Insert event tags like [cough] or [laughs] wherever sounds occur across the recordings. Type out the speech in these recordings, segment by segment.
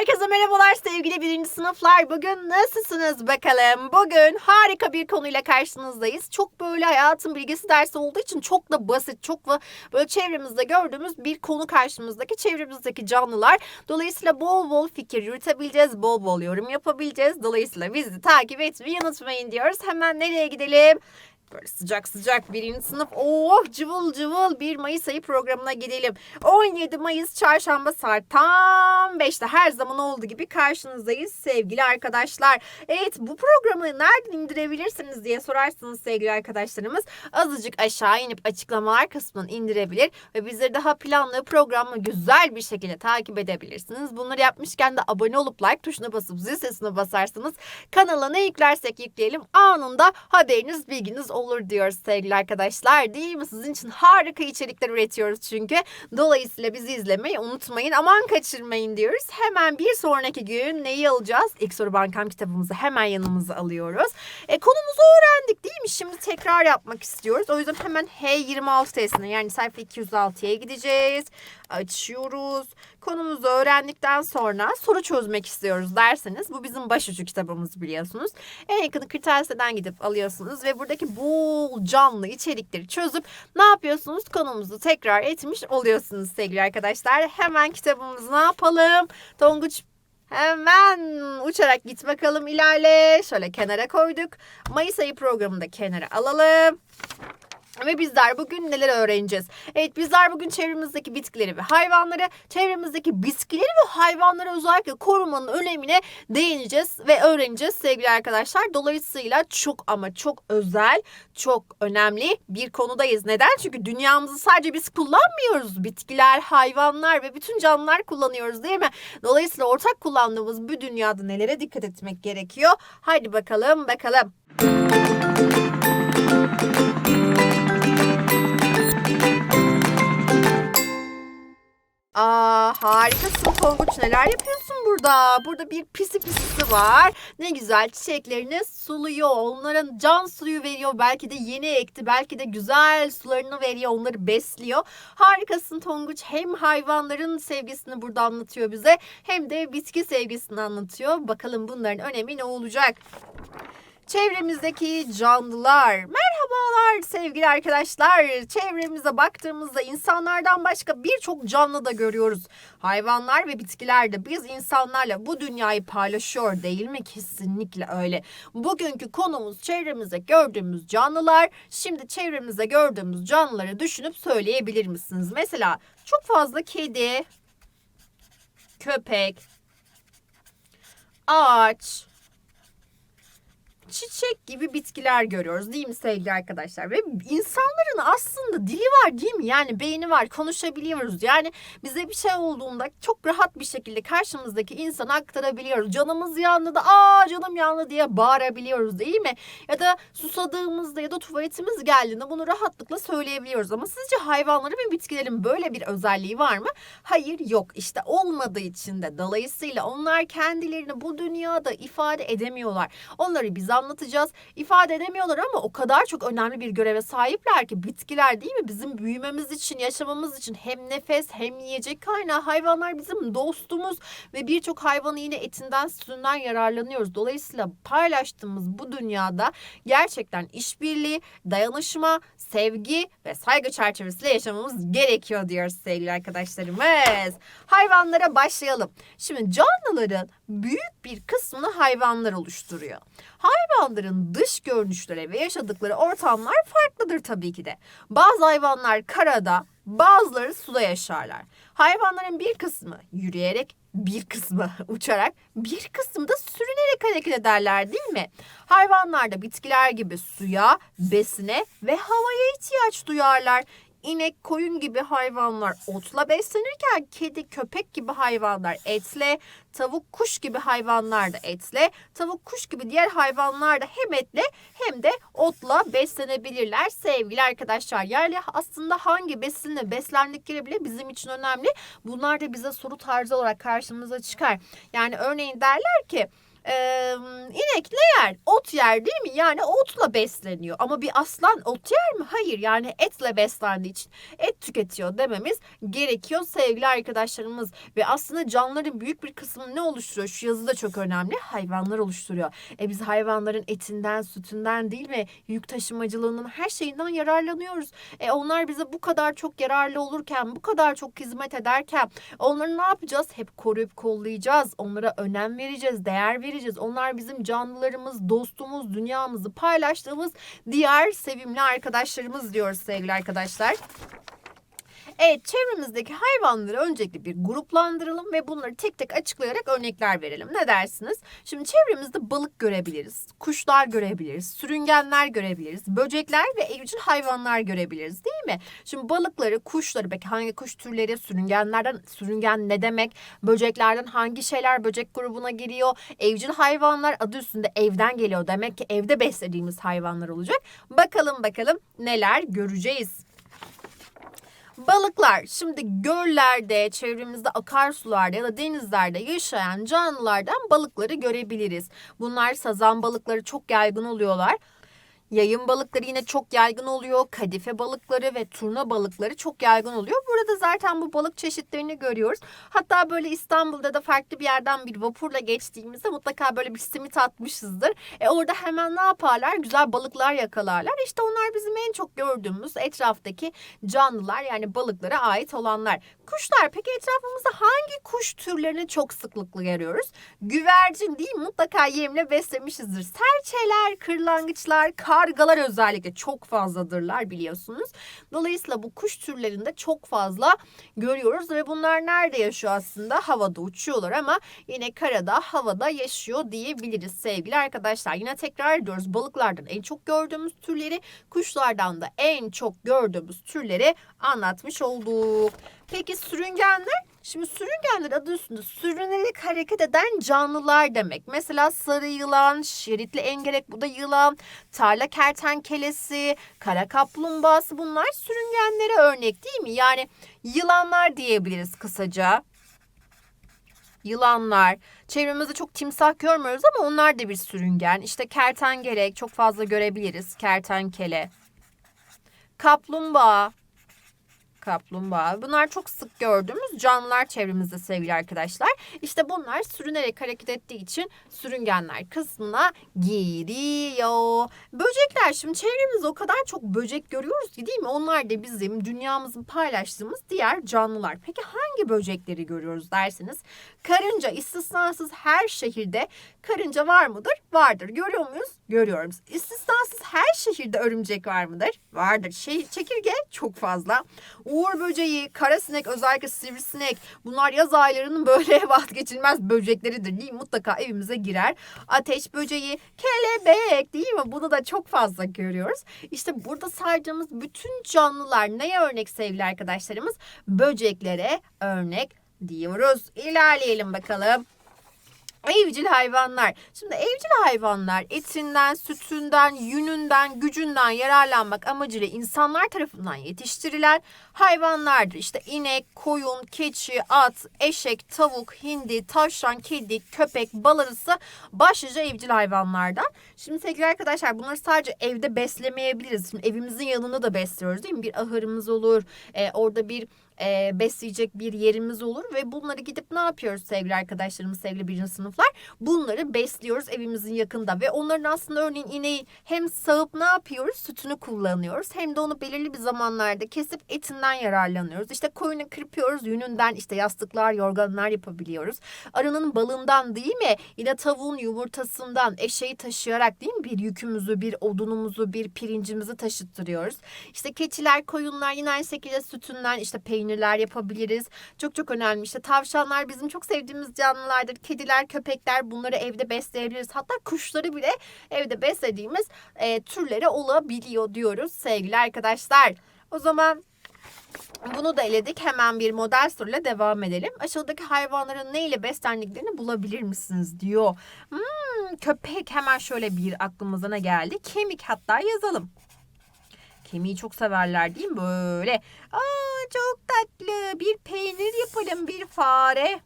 Herkese merhabalar sevgili birinci sınıflar. Bugün nasılsınız bakalım? Bugün harika bir konuyla karşınızdayız. Çok böyle hayatın bilgisi dersi olduğu için çok da basit, çok da böyle çevremizde gördüğümüz bir konu karşımızdaki çevremizdeki canlılar. Dolayısıyla bol bol fikir yürütebileceğiz, bol bol yorum yapabileceğiz. Dolayısıyla bizi takip etmeyi unutmayın diyoruz. Hemen nereye gidelim? Böyle sıcak sıcak birinci sınıf oh cıvıl cıvıl bir Mayıs ayı programına gidelim. 17 Mayıs çarşamba saat tam 5'te her zaman olduğu gibi karşınızdayız sevgili arkadaşlar. Evet bu programı nereden indirebilirsiniz diye sorarsınız sevgili arkadaşlarımız. Azıcık aşağı inip açıklamalar kısmından indirebilir ve bizleri daha planlı programlı güzel bir şekilde takip edebilirsiniz. Bunları yapmışken de abone olup like tuşuna basıp zil sesine basarsanız kanala ne yüklersek yükleyelim anında haberiniz bilginiz olur diyoruz sevgili arkadaşlar. Değil mi? Sizin için harika içerikler üretiyoruz çünkü. Dolayısıyla bizi izlemeyi unutmayın. Aman kaçırmayın diyoruz. Hemen bir sonraki gün neyi alacağız? İlk soru bankam kitabımızı hemen yanımıza alıyoruz. E, konumuzu öğrendik değil mi? Şimdi tekrar yapmak istiyoruz. O yüzden hemen H26 testine yani sayfa 206'ya gideceğiz. Açıyoruz. Konumuzu öğrendikten sonra soru çözmek istiyoruz derseniz bu bizim başucu kitabımız biliyorsunuz. En yakın kırtasiyeden gidip alıyorsunuz ve buradaki bol canlı içerikleri çözüp ne yapıyorsunuz? Konumuzu tekrar etmiş oluyorsunuz sevgili arkadaşlar. Hemen kitabımızı ne yapalım? Tonguç Hemen uçarak git bakalım ilerle. Şöyle kenara koyduk. Mayıs ayı programını da kenara alalım. Ve bizler bugün neler öğreneceğiz? Evet bizler bugün çevremizdeki bitkileri ve hayvanları, çevremizdeki bitkileri ve hayvanları özellikle korumanın önemine değineceğiz ve öğreneceğiz sevgili arkadaşlar. Dolayısıyla çok ama çok özel, çok önemli bir konudayız. Neden? Çünkü dünyamızı sadece biz kullanmıyoruz. Bitkiler, hayvanlar ve bütün canlılar kullanıyoruz değil mi? Dolayısıyla ortak kullandığımız bu dünyada nelere dikkat etmek gerekiyor? Haydi bakalım bakalım. Aa harikasın Tonguç neler yapıyorsun burada? Burada bir pisi pisisi var. Ne güzel çiçeklerini suluyor. Onların can suyu veriyor. Belki de yeni ekti. Belki de güzel sularını veriyor. Onları besliyor. Harikasın Tonguç. Hem hayvanların sevgisini burada anlatıyor bize. Hem de bitki sevgisini anlatıyor. Bakalım bunların önemi ne olacak? Çevremizdeki canlılar. Merhabalar sevgili arkadaşlar. Çevremize baktığımızda insanlardan başka birçok canlı da görüyoruz. Hayvanlar ve bitkiler de biz insanlarla bu dünyayı paylaşıyor değil mi? Kesinlikle öyle. Bugünkü konumuz çevremizde gördüğümüz canlılar. Şimdi çevremizde gördüğümüz canlıları düşünüp söyleyebilir misiniz? Mesela çok fazla kedi, köpek, ağaç, çiçek gibi bitkiler görüyoruz değil mi sevgili arkadaşlar? Ve insanların aslında dili var değil mi? Yani beyni var, konuşabiliyoruz. Yani bize bir şey olduğunda çok rahat bir şekilde karşımızdaki insana aktarabiliyoruz. Canımız yandı da aa canım yandı diye bağırabiliyoruz değil mi? Ya da susadığımızda ya da tuvaletimiz geldiğinde bunu rahatlıkla söyleyebiliyoruz. Ama sizce hayvanların ve bitkilerin böyle bir özelliği var mı? Hayır yok. İşte olmadığı için de dolayısıyla onlar kendilerini bu dünyada ifade edemiyorlar. Onları biz anlatacağız. İfade edemiyorlar ama o kadar çok önemli bir göreve sahipler ki bitkiler değil mi? Bizim büyümemiz için, yaşamamız için hem nefes hem yiyecek kaynağı hayvanlar bizim dostumuz ve birçok hayvanın yine etinden, sütünden yararlanıyoruz. Dolayısıyla paylaştığımız bu dünyada gerçekten işbirliği, dayanışma, sevgi ve saygı çerçevesiyle yaşamamız gerekiyor diyoruz sevgili arkadaşlarımız. Hayvanlara başlayalım. Şimdi canlıların büyük bir kısmını hayvanlar oluşturuyor. Hayvanların dış görünüşleri ve yaşadıkları ortamlar farklıdır tabii ki de. Bazı hayvanlar karada, bazıları suda yaşarlar. Hayvanların bir kısmı yürüyerek, bir kısmı [laughs] uçarak, bir kısmı da sürünerek hareket ederler değil mi? Hayvanlar da bitkiler gibi suya, besine ve havaya ihtiyaç duyarlar. İnek, koyun gibi hayvanlar otla beslenirken kedi, köpek gibi hayvanlar etle, tavuk, kuş gibi hayvanlar da etle, tavuk, kuş gibi diğer hayvanlar da hem etle hem de otla beslenebilirler sevgili arkadaşlar. Yani aslında hangi besinle beslendikleri bile bizim için önemli. Bunlar da bize soru tarzı olarak karşımıza çıkar. Yani örneğin derler ki Ee, inek ne yer? Ot yer değil mi? Yani otla besleniyor. Ama bir aslan ot yer mi? Hayır. Yani etle beslendiği için et tüketiyor dememiz gerekiyor sevgili arkadaşlarımız. Ve aslında canlıların büyük bir kısmını ne oluşturuyor? Şu yazı da çok önemli. Hayvanlar oluşturuyor. E biz hayvanların etinden, sütünden değil mi? Yük taşımacılığının her şeyinden yararlanıyoruz. E onlar bize bu kadar çok yararlı olurken, bu kadar çok hizmet ederken onları ne yapacağız? Hep koruyup kollayacağız. Onlara önem vereceğiz, değer vereceğiz. Onlar bizim canlılarımız, dostumuz, dünyamızı paylaştığımız diğer sevimli arkadaşlarımız diyoruz sevgili arkadaşlar. Evet çevremizdeki hayvanları öncelikle bir gruplandıralım ve bunları tek tek açıklayarak örnekler verelim. Ne dersiniz? Şimdi çevremizde balık görebiliriz, kuşlar görebiliriz, sürüngenler görebiliriz, böcekler ve evcil hayvanlar görebiliriz değil mi? Şimdi balıkları, kuşları, belki hangi kuş türleri, sürüngenlerden, sürüngen ne demek, böceklerden hangi şeyler böcek grubuna giriyor, evcil hayvanlar adı üstünde evden geliyor. Demek ki evde beslediğimiz hayvanlar olacak. Bakalım bakalım neler göreceğiz. Balıklar şimdi göllerde, çevremizde akarsularda ya da denizlerde yaşayan canlılardan balıkları görebiliriz. Bunlar sazan balıkları çok yaygın oluyorlar. Yayın balıkları yine çok yaygın oluyor. Kadife balıkları ve turna balıkları çok yaygın oluyor. Burada zaten bu balık çeşitlerini görüyoruz. Hatta böyle İstanbul'da da farklı bir yerden bir vapurla geçtiğimizde mutlaka böyle bir simit atmışızdır. E orada hemen ne yaparlar? Güzel balıklar yakalarlar. İşte onlar bizim en çok gördüğümüz etraftaki canlılar yani balıklara ait olanlar. Kuşlar peki etrafımızda hangi kuş türlerini çok sıklıkla görüyoruz? Güvercin değil mutlaka yemle beslemişizdir. Serçeler, kırlangıçlar, kargalar özellikle çok fazladırlar biliyorsunuz. Dolayısıyla bu kuş türlerinde çok fazla görüyoruz ve bunlar nerede yaşıyor aslında? Havada uçuyorlar ama yine karada, havada yaşıyor diyebiliriz sevgili arkadaşlar. Yine tekrar ediyoruz balıklardan en çok gördüğümüz türleri, kuşlardan da en çok gördüğümüz türleri anlatmış olduk. Peki sürüngenler? Şimdi sürüngenler adı üstünde sürünerek hareket eden canlılar demek. Mesela sarı yılan, şeritli engerek bu da yılan, tarla kertenkelesi, kara kaplumbağası bunlar sürüngenlere örnek değil mi? Yani yılanlar diyebiliriz kısaca. Yılanlar. Çevremizde çok timsah görmüyoruz ama onlar da bir sürüngen. İşte kertengerek çok fazla görebiliriz. Kertenkele. Kaplumbağa. Kaplumbağa. Bunlar çok sık gördüğümüz canlılar çevremizde sevgili arkadaşlar. İşte bunlar sürünerek hareket ettiği için sürüngenler kısmına giriyor. Böcekler şimdi çevremizde o kadar çok böcek görüyoruz ki değil mi? Onlar da bizim dünyamızın paylaştığımız diğer canlılar. Peki hangi böcekleri görüyoruz dersiniz? Karınca istisnasız her şehirde karınca var mıdır? Vardır. Görüyor muyuz? Görüyoruz. İstisnasız her şehirde örümcek var mıdır? Vardır. Şey, çekirge çok fazla. Uğur böceği, karasinek özellikle sivrisinek bunlar yaz aylarının [laughs] böyle vazgeçilmez böcekleridir değil mi? Mutlaka evimize girer. Ateş böceği, kelebek değil mi? Bunu da çok fazla görüyoruz. İşte burada saydığımız bütün canlılar neye örnek sevgili arkadaşlarımız? Böceklere örnek diyoruz. İlerleyelim bakalım. Evcil hayvanlar. Şimdi evcil hayvanlar etinden, sütünden, yününden, gücünden yararlanmak amacıyla insanlar tarafından yetiştirilen hayvanlardır. İşte inek, koyun, keçi, at, eşek, tavuk, hindi, tavşan, kedi, köpek, bal arısı başlıca evcil hayvanlardan. Şimdi sevgili arkadaşlar bunları sadece evde beslemeyebiliriz. Şimdi evimizin yanında da besliyoruz değil mi? Bir ahırımız olur, e, orada bir e, besleyecek bir yerimiz olur ve bunları gidip ne yapıyoruz sevgili arkadaşlarımız, sevgili birinci sınıflar? Bunları besliyoruz evimizin yakında ve onların aslında örneğin ineği hem sağıp ne yapıyoruz? Sütünü kullanıyoruz hem de onu belirli bir zamanlarda kesip etinden yararlanıyoruz. İşte koyunu kırpıyoruz, yününden işte yastıklar, yorganlar yapabiliyoruz. Arının balından değil mi? Yine tavuğun yumurtasından eşeği taşıyarak değil mi? Bir yükümüzü, bir odunumuzu, bir pirincimizi taşıttırıyoruz. İşte keçiler, koyunlar yine aynı şekilde sütünden işte peynirler yapabiliriz. Çok çok önemli. İşte tavşanlar bizim çok sevdiğimiz canlılardır. Kediler, köpekler bunları evde besleyebiliriz. Hatta kuşları bile evde beslediğimiz e, türleri olabiliyor diyoruz sevgili arkadaşlar. O zaman bunu da eledik. Hemen bir model soruyla devam edelim. Aşağıdaki hayvanların ne ile beslendiklerini bulabilir misiniz diyor. Hmm, köpek hemen şöyle bir aklımıza ne geldi? Kemik hatta yazalım. Kemiği çok severler değil mi? Böyle. Aa çok tatlı. Bir peynir yapalım bir fare.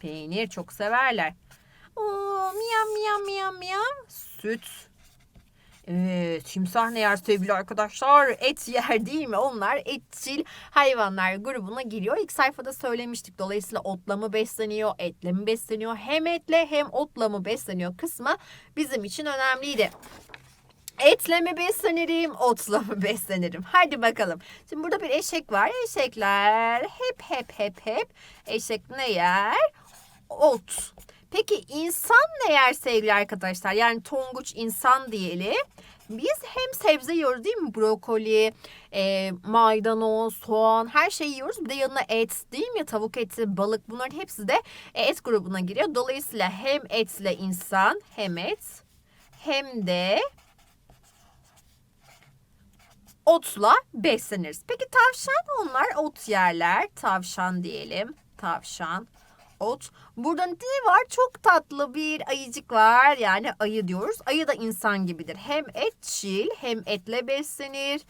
Peynir çok severler. Oo, Miyav miyav miyav miyav. Süt. Evet, timsah ne yer sevgili arkadaşlar? Et yer değil mi? Onlar etçil hayvanlar grubuna giriyor. İlk sayfada söylemiştik. Dolayısıyla otla mı besleniyor, etle mi besleniyor? Hem etle hem otla mı besleniyor kısmı bizim için önemliydi. Etle mi beslenirim, otla mı [laughs] beslenirim? Hadi bakalım. Şimdi burada bir eşek var. Eşekler hep hep hep hep eşek ne yer? Ot. Peki insan ne yer sevgili arkadaşlar? Yani tonguç insan diyelim. Biz hem sebze yiyoruz değil mi? Brokoli, e, maydanoz, soğan her şeyi yiyoruz. Bir de yanına et değil mi? Tavuk eti, balık bunların hepsi de et grubuna giriyor. Dolayısıyla hem etle insan hem et hem de otla besleniriz. Peki tavşan onlar ot yerler. Tavşan diyelim. Tavşan, ot. Burada ne var? Çok tatlı bir ayıcık var. Yani ayı diyoruz. Ayı da insan gibidir. Hem etçil hem etle beslenir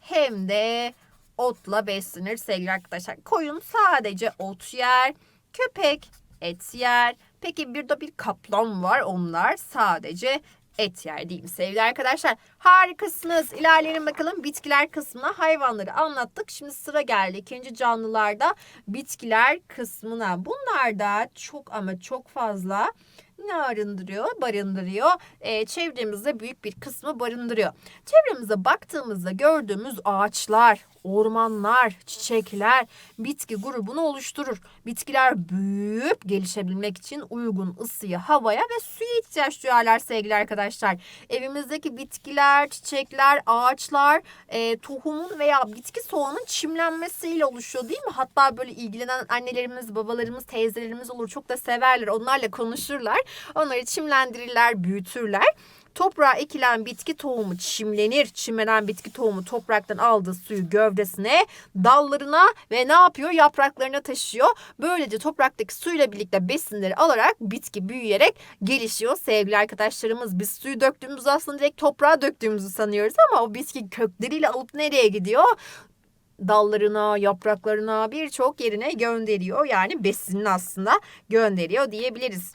hem de otla beslenir sevgili arkadaşlar. Koyun sadece ot yer. Köpek et yer. Peki bir de bir kaplan var. Onlar sadece et yer mi sevgili arkadaşlar? Harikasınız. İlerleyelim bakalım bitkiler kısmına hayvanları anlattık. Şimdi sıra geldi ikinci canlılarda bitkiler kısmına. Bunlar da çok ama çok fazla ne arındırıyor? Barındırıyor. Ee, çevremizde büyük bir kısmı barındırıyor. Çevremize baktığımızda gördüğümüz ağaçlar, ormanlar, çiçekler bitki grubunu oluşturur. Bitkiler büyüyüp gelişebilmek için uygun ısıya, havaya ve suya ihtiyaç duyarlar sevgili arkadaşlar. Evimizdeki bitkiler, çiçekler, ağaçlar e, tohumun veya bitki soğanın çimlenmesiyle oluşuyor değil mi? Hatta böyle ilgilenen annelerimiz, babalarımız, teyzelerimiz olur. Çok da severler. Onlarla konuşurlar. Onları çimlendirirler, büyütürler. Toprağa ekilen bitki tohumu çimlenir. Çimlenen bitki tohumu topraktan aldığı suyu gövdesine, dallarına ve ne yapıyor? Yapraklarına taşıyor. Böylece topraktaki suyla birlikte besinleri alarak bitki büyüyerek gelişiyor. Sevgili arkadaşlarımız biz suyu döktüğümüzü aslında direkt toprağa döktüğümüzü sanıyoruz ama o bitki kökleriyle alıp nereye gidiyor? dallarına, yapraklarına birçok yerine gönderiyor. Yani besinini aslında gönderiyor diyebiliriz.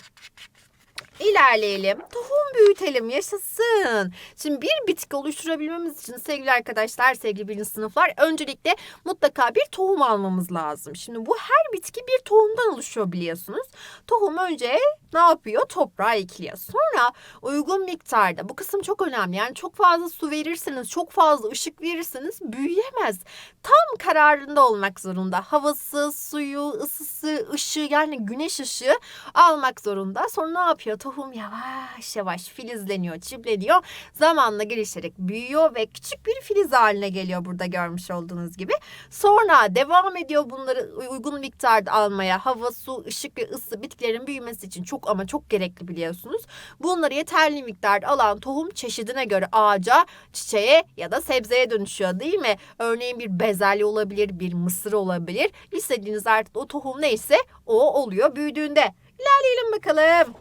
İlerleyelim. Tohum büyütelim. Yaşasın. Şimdi bir bitki oluşturabilmemiz için sevgili arkadaşlar, sevgili birinci sınıflar öncelikle mutlaka bir tohum almamız lazım. Şimdi bu her bitki bir tohumdan oluşuyor biliyorsunuz. Tohum önce ne yapıyor? Toprağa ekiliyor. Sonra uygun miktarda bu kısım çok önemli. Yani çok fazla su verirseniz, çok fazla ışık verirseniz büyüyemez. Tam kararında olmak zorunda. Havası, suyu, ısısı, ışığı yani güneş ışığı almak zorunda. Sonra ne yapıyor? Tohum yavaş yavaş filizleniyor, çipleniyor. Zamanla gelişerek büyüyor ve küçük bir filiz haline geliyor burada görmüş olduğunuz gibi. Sonra devam ediyor bunları uygun miktarda almaya. Hava, su, ışık ve ısı bitkilerin büyümesi için çok ama çok gerekli biliyorsunuz. Bunları yeterli miktarda alan tohum çeşidine göre ağaca, çiçeğe ya da sebzeye dönüşüyor değil mi? Örneğin bir bezelye olabilir, bir mısır olabilir. İstediğiniz artık o tohum neyse o oluyor büyüdüğünde. İlerleyelim bakalım.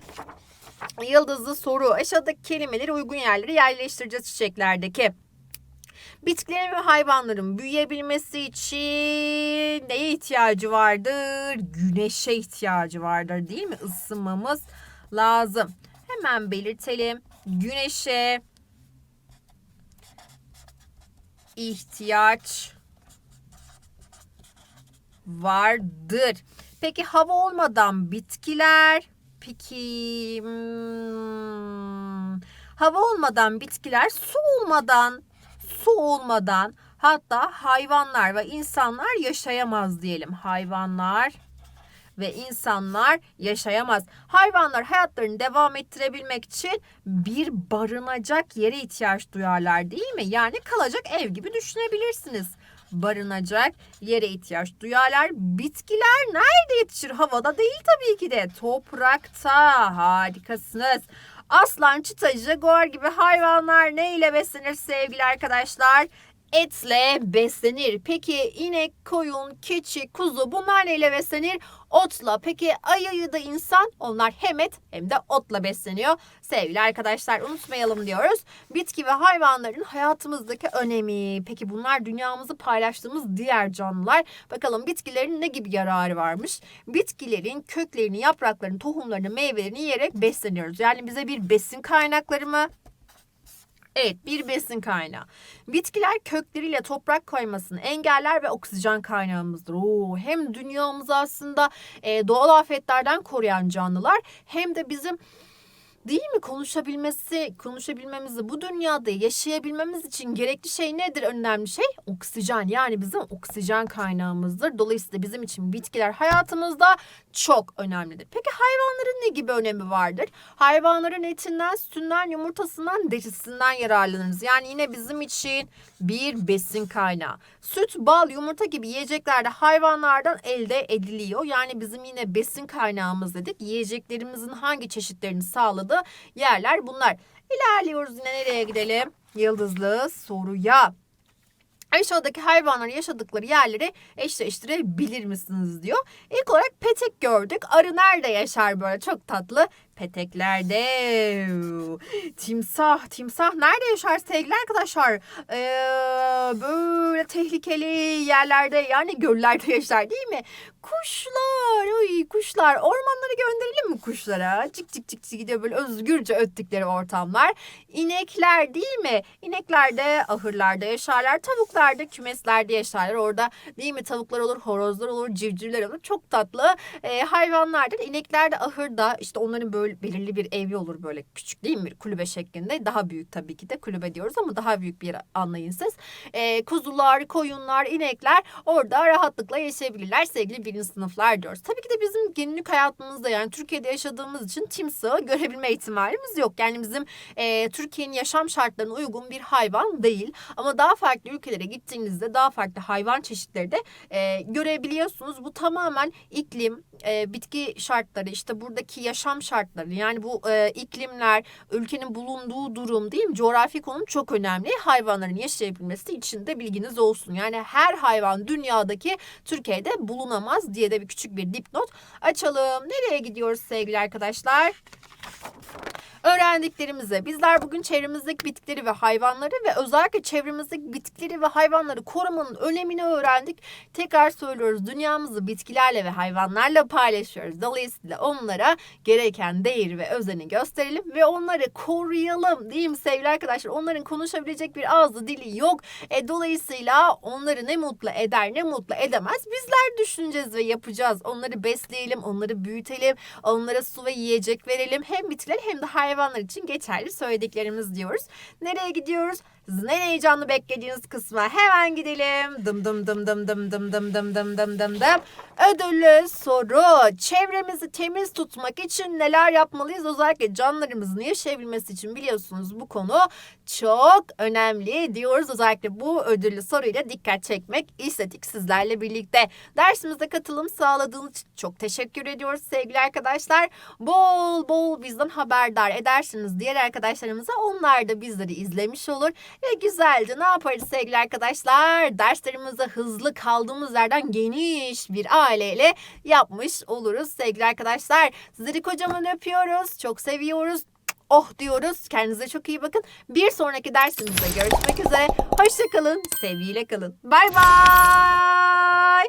Yıldızlı soru. Aşağıdaki kelimeleri uygun yerlere yerleştireceğiz çiçeklerdeki. Bitkilerin ve hayvanların büyüyebilmesi için neye ihtiyacı vardır? Güneşe ihtiyacı vardır değil mi? Isınmamız lazım. Hemen belirtelim. Güneşe ihtiyaç vardır. Peki hava olmadan bitkiler Peki hmm, hava olmadan bitkiler su olmadan su olmadan hatta hayvanlar ve insanlar yaşayamaz diyelim. Hayvanlar ve insanlar yaşayamaz. Hayvanlar hayatlarını devam ettirebilmek için bir barınacak yere ihtiyaç duyarlar değil mi? Yani kalacak ev gibi düşünebilirsiniz barınacak yere ihtiyaç duyarlar. Bitkiler nerede yetişir? Havada değil tabii ki de. Toprakta. Harikasınız. Aslan, çita, jaguar gibi hayvanlar ne ile beslenir sevgili arkadaşlar? Etle beslenir. Peki inek, koyun, keçi, kuzu bunlar neyle beslenir? Otla. Peki ayı da insan onlar hem et hem de otla besleniyor. Sevgili arkadaşlar unutmayalım diyoruz. Bitki ve hayvanların hayatımızdaki önemi. Peki bunlar dünyamızı paylaştığımız diğer canlılar. Bakalım bitkilerin ne gibi yararı varmış? Bitkilerin köklerini, yapraklarını, tohumlarını, meyvelerini yiyerek besleniyoruz. Yani bize bir besin kaynakları mı? Evet bir besin kaynağı. Bitkiler kökleriyle toprak koymasını engeller ve oksijen kaynağımızdır. Oo, hem dünyamızı aslında e, doğal afetlerden koruyan canlılar hem de bizim değil mi konuşabilmesi, konuşabilmemizi bu dünyada yaşayabilmemiz için gerekli şey nedir? Önemli şey oksijen. Yani bizim oksijen kaynağımızdır. Dolayısıyla bizim için bitkiler hayatımızda çok önemlidir. Peki hayvanların ne gibi önemi vardır? Hayvanların etinden, sütünden, yumurtasından, derisinden yararlanırız. Yani yine bizim için bir besin kaynağı. Süt, bal, yumurta gibi yiyecekler de hayvanlardan elde ediliyor. Yani bizim yine besin kaynağımız dedik. Yiyeceklerimizin hangi çeşitlerini sağladığı yerler bunlar. İlerliyoruz yine nereye gidelim? Yıldızlı soruya. Aşağıdaki hayvanların yaşadıkları yerleri eşleştirebilir misiniz diyor. İlk olarak petek gördük. Arı nerede yaşar böyle çok tatlı? Peteklerde. Timsah, timsah nerede yaşar sevgili arkadaşlar? Ee, böyle tehlikeli yerlerde yani göllerde yaşar değil mi? Kuşlar, oy kuşlar. Ormanlara gönderelim mi kuşlara? Cik cik cik cik gidiyor böyle özgürce öttükleri ortamlar. İnekler değil mi? İnekler de ahırlarda yaşarlar. Tavuklar da kümeslerde yaşarlar. Orada değil mi tavuklar olur, horozlar olur, civcivler olur. Çok tatlı e, hayvanlardır. İnekler de ahırda işte onların böyle belirli bir evi olur böyle küçük değil mi? Kulübe şeklinde. Daha büyük tabii ki de kulübe diyoruz ama daha büyük bir anlayın siz. E, kuzular, koyunlar, inekler orada rahatlıkla yaşayabilirler sevgili birinci sınıflar diyoruz. Tabii ki de bizim günlük hayatımızda yani Türkiye'de yaşadığımız için timsahı görebilme ihtimalimiz yok. Yani bizim e, Türkiye'nin yaşam şartlarına uygun bir hayvan değil. Ama daha farklı ülkelere gittiğinizde daha farklı hayvan çeşitleri de e, görebiliyorsunuz. Bu tamamen iklim, e, bitki şartları, işte buradaki yaşam şartları. Yani bu e, iklimler, ülkenin bulunduğu durum değil mi? Coğrafi konum çok önemli. Hayvanların yaşayabilmesi için de bilginiz olsun. Yani her hayvan dünyadaki Türkiye'de bulunamaz diye de bir küçük bir dipnot açalım. Nereye gidiyoruz sevgili arkadaşlar? Öğrendiklerimizi bizler bugün çevremizdeki bitkileri ve hayvanları ve özellikle çevremizdeki bitkileri ve hayvanları korumanın önemini öğrendik. Tekrar söylüyoruz dünyamızı bitkilerle ve hayvanlarla paylaşıyoruz. Dolayısıyla onlara gereken değeri ve özeni gösterelim ve onları koruyalım değil mi sevgili arkadaşlar? Onların konuşabilecek bir ağzı dili yok. E, dolayısıyla onları ne mutlu eder ne mutlu edemez bizler düşüneceğiz ve yapacağız. Onları besleyelim, onları büyütelim, onlara su ve yiyecek verelim. Hem bitkiler hem de hayvanlar için geçerli söylediklerimiz diyoruz. Nereye gidiyoruz? Sizin en heyecanlı beklediğiniz kısma hemen gidelim. Dım dım dım dım dım dım dım dım dım dım dım dım. Ödüllü soru. Çevremizi temiz tutmak için neler yapmalıyız? Özellikle canlarımızın yaşayabilmesi için biliyorsunuz bu konu çok önemli diyoruz. Özellikle bu ödüllü soruyla dikkat çekmek istedik sizlerle birlikte. Dersimize katılım sağladığınız için çok teşekkür ediyoruz sevgili arkadaşlar. Bol bol bizden haberdar edersiniz diğer arkadaşlarımıza. Onlar da bizleri izlemiş olur. Ve güzelce ne yaparız sevgili arkadaşlar? Derslerimizi hızlı kaldığımız yerden geniş bir aileyle yapmış oluruz sevgili arkadaşlar. Sizleri kocaman öpüyoruz. Çok seviyoruz. Oh diyoruz. Kendinize çok iyi bakın. Bir sonraki dersimizde görüşmek üzere. Hoşçakalın. Sevgiyle kalın. Bay bay.